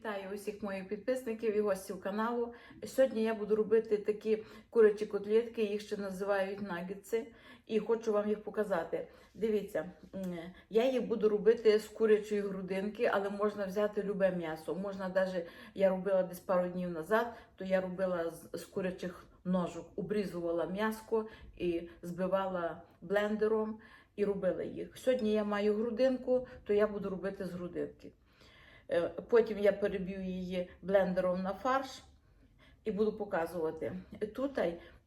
Вітаю усіх моїх підписників і гостів каналу. Сьогодні я буду робити такі курячі котлетки, їх ще називають нагетси, і хочу вам їх показати. Дивіться, я їх буду робити з курячої грудинки, але можна взяти любе м'ясо. Можна навіть, я робила десь пару днів назад, то я робила з, курячих ножок, обрізувала м'яско і збивала блендером і робила їх. Сьогодні я маю грудинку, то я буду робити з грудинки. Е, Потім я переб'ю її блендером на фарш і буду показувати. Тут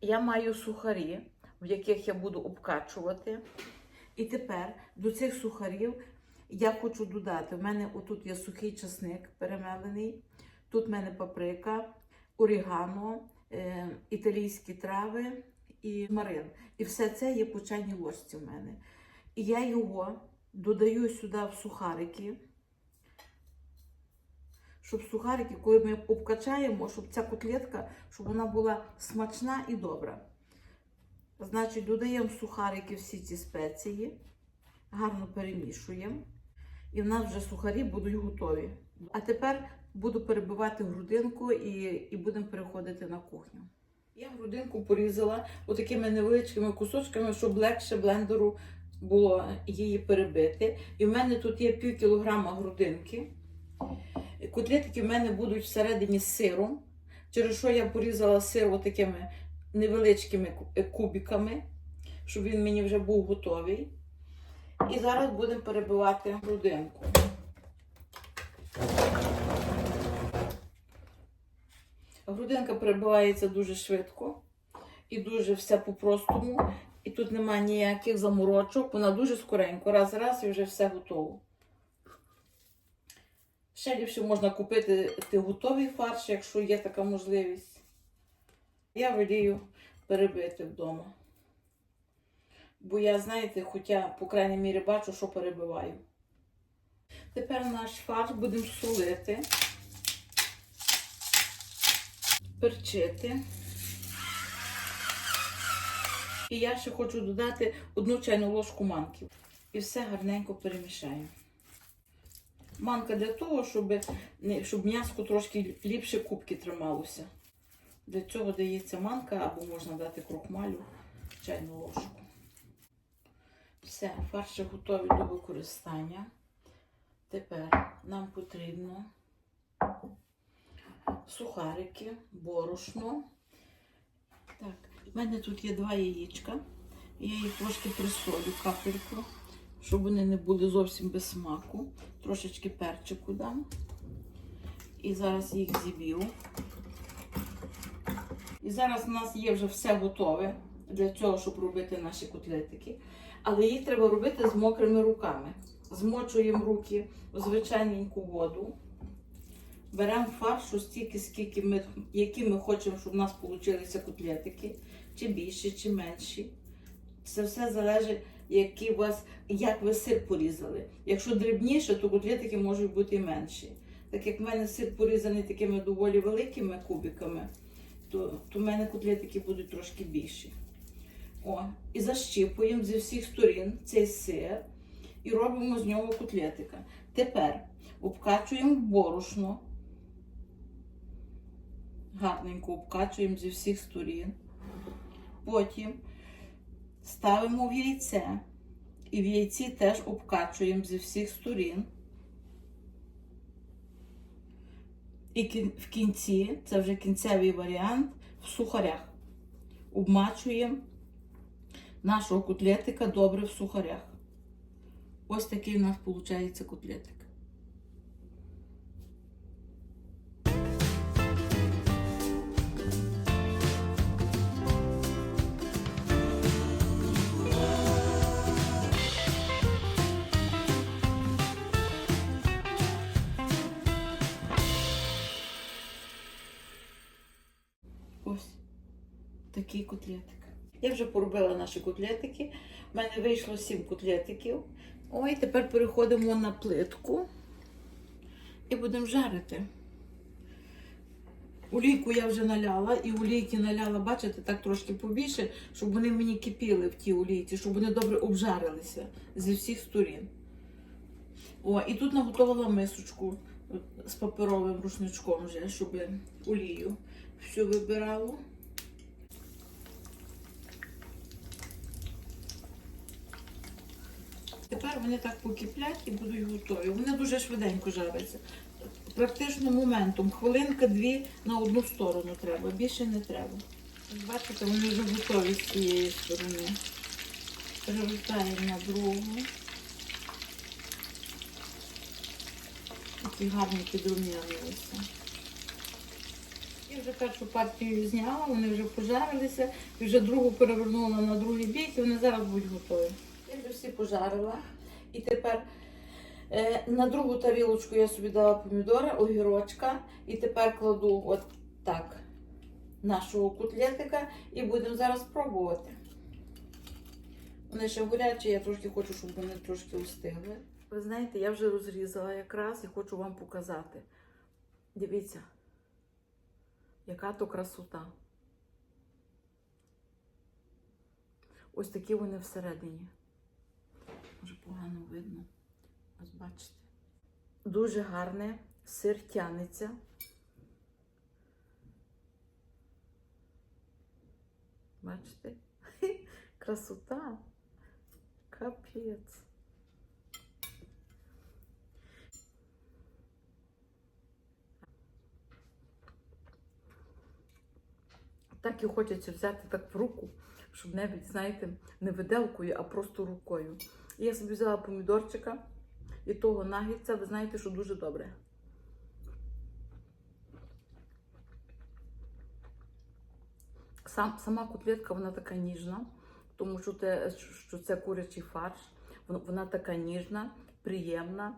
я маю сухарі, в яких я буду обкачувати. І тепер до цих сухарів я хочу додати. У мене отут є сухий часник перемелений, тут в мене паприка, орігано, е, італійські трави і марин. І все це є по чайній ложці в мене. І я його додаю сюди в сухарики щоб сухарики, коли ми обкачаємо, щоб ця котлетка, щоб вона була смачна і добра. Значить, додаємо сухарики всі ці спеції, гарно перемішуємо. І в нас вже сухарі будуть готові. А тепер буду перебивати грудинку і, і будемо переходити на кухню. Я грудинку порізала отакими невеличкими кусочками, щоб легше блендеру було її перебити. І в мене тут є пів кілограма грудинки. Котлетки в мене будуть всередині з сиром, через що я порізала сир такими невеличкими е, кубиками, щоб він мені вже був готовий. І зараз будемо перебивати грудинку. Грудинка перебивається дуже швидко і дуже все по-простому. І тут немає ніяких заморочок, вона дуже скоренько. Раз, раз і вже все готово. Ще ліпше можна купити ти готовий фарш, якщо є така можливість. Я волію перебити вдома. Бо я, знаєте, хоча, по крайній мірі, бачу, що перебиваю. Тепер наш фарш будемо солити, перчити. І я ще хочу додати одну чайну ложку манки. І все гарненько перемішаємо. Манка для того, щоб, щоб м'яско трошки ліпше кубки трималося. Для цього дається манка або можна дати крохмалю чайну ложку. Все, фарші готові до використання. Тепер нам потрібно сухарики, борошно. Так, в мене тут є два яєчка. Я їх трошки присолю капельку, щоб вони не були зовсім без смаку. Трошечки перчику дам. І зараз їх зіб'ю. І зараз у нас є вже все готове для цього, щоб робити наші котлетики. Але їх треба робити з мокрими руками. Змочуємо руки в звичайненьку воду. Беремо фаршу стільки, скільки ми, які ми хочемо, щоб у нас вийшли котлетики, чи більші, чи менші. Це все залежить, які вас, як ви сир порізали. Якщо дрібніше, то котлетики можуть бути менші. Так як в мене сир порізаний такими доволі великими кубиками, то, то в мене котлетики будуть трошки більші. О, і защіпуємо зі всіх сторін цей сир і робимо з нього котлетика. Тепер обкачуємо борошно. Гарненько обкачуємо зі всіх сторін. Потім ставимо в яйце. І в яйці теж обкачуємо зі всіх сторін. І в кінці, це вже кінцевий варіант, в сухарях. Обмачуємо нашого котлетика добре в сухарях. Ось такий у нас виходить котлетик. Ось такий котлетик. Я вже поробила наші котлетики. У мене вийшло 7 котлетиків. Ой, тепер переходимо на плитку і будемо жарити. Олійку я вже наляла, і олійки наляла, бачите, так трошки побільше, щоб вони мені кипіли в тій олійці, щоб вони добре обжарилися зі всіх сторін. О, і тут наготовила мисочку з паперовим рушничком вже, щоб олію всю вибирало. Тепер вони так покиплять і будуть готові. Вони дуже швиденько жаряться. Практично моментом, хвилинка-дві на одну сторону треба, більше не треба. Бачите, вони вже готові з цієї сторони. Перевертаємо на другу. Такі гарні підрум'янилися. Я вже першу партію зняла, вони вже пожарилися, і вже другу перевернула на другий бік, і вони зараз будуть готові. Я вже всі пожарила. І тепер е, на другу тарілочку я собі дала помідори, огірочка. І тепер кладу от так нашого котлетика і будемо зараз пробувати. Вони ще горячі, я трошки хочу, щоб вони трошки устигли. Ви знаєте, я вже розрізала якраз і хочу вам показати. Дивіться, яка то красота. Ось такі вони всередині. Може погано видно. Ось бачите. Дуже гарне, сир тянеться. Бачите? Красота. Капець. Так і хочеться взяти так в руку, щоб навіть, знаєте, не виделкою, а просто рукою. І я собі взяла помідорчика і того нагідця, ви знаєте, що дуже добре. Сам, сама котлетка, вона така ніжна, тому що, те, що це курячий фарш. Вона, така ніжна, приємна,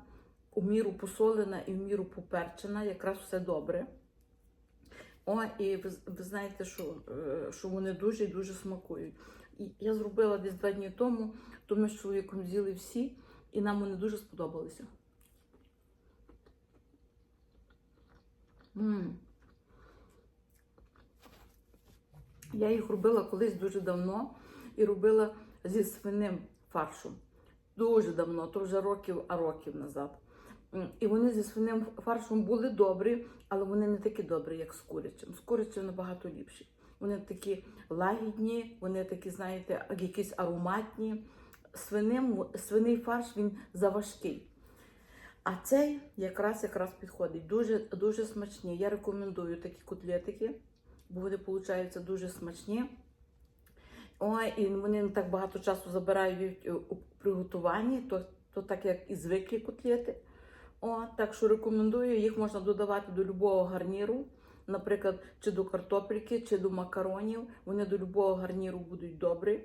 у міру посолена і в міру поперчена, якраз все добре. О, і ви, ви знаєте, що, е, що вони дуже і дуже смакують. І я зробила десь два дні тому, то ми з чоловіком з'їли всі, і нам вони дуже сподобалися. м Я їх робила колись дуже давно і робила зі свиним фаршем. Дуже давно, то вже років, а років назад. І вони зі свиним фаршем були добрі, але вони не такі добрі, як з курячим. З курячим набагато ліпші. Вони такі лагідні, вони такі, знаєте, якісь ароматні. Свиним, свиний фарш він заважкий. А цей якраз якраз підходить. Дуже, дуже смачні. Я рекомендую такі котлетики, бо вони получаються дуже смачні. Ой, і вони не так багато часу забирають у приготуванні, то, то так як і звиклі котлети. О, так що рекомендую, їх можна додавати до любого гарніру, наприклад, чи до картопельки, чи до макаронів. Вони до любого гарніру будуть добрі.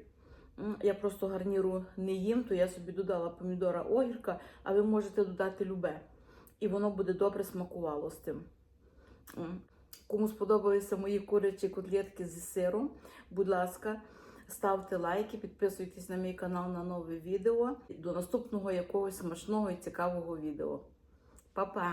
Я просто гарніру не їм, то я собі додала помідора огірка, а ви можете додати любе. І воно буде добре смакувало з тим. Кому сподобалися мої курячі котлетки зі сиром, будь ласка, ставте лайки, підписуйтесь на мій канал на нове відео. До наступного якогось смачного і цікавого відео. Па-па!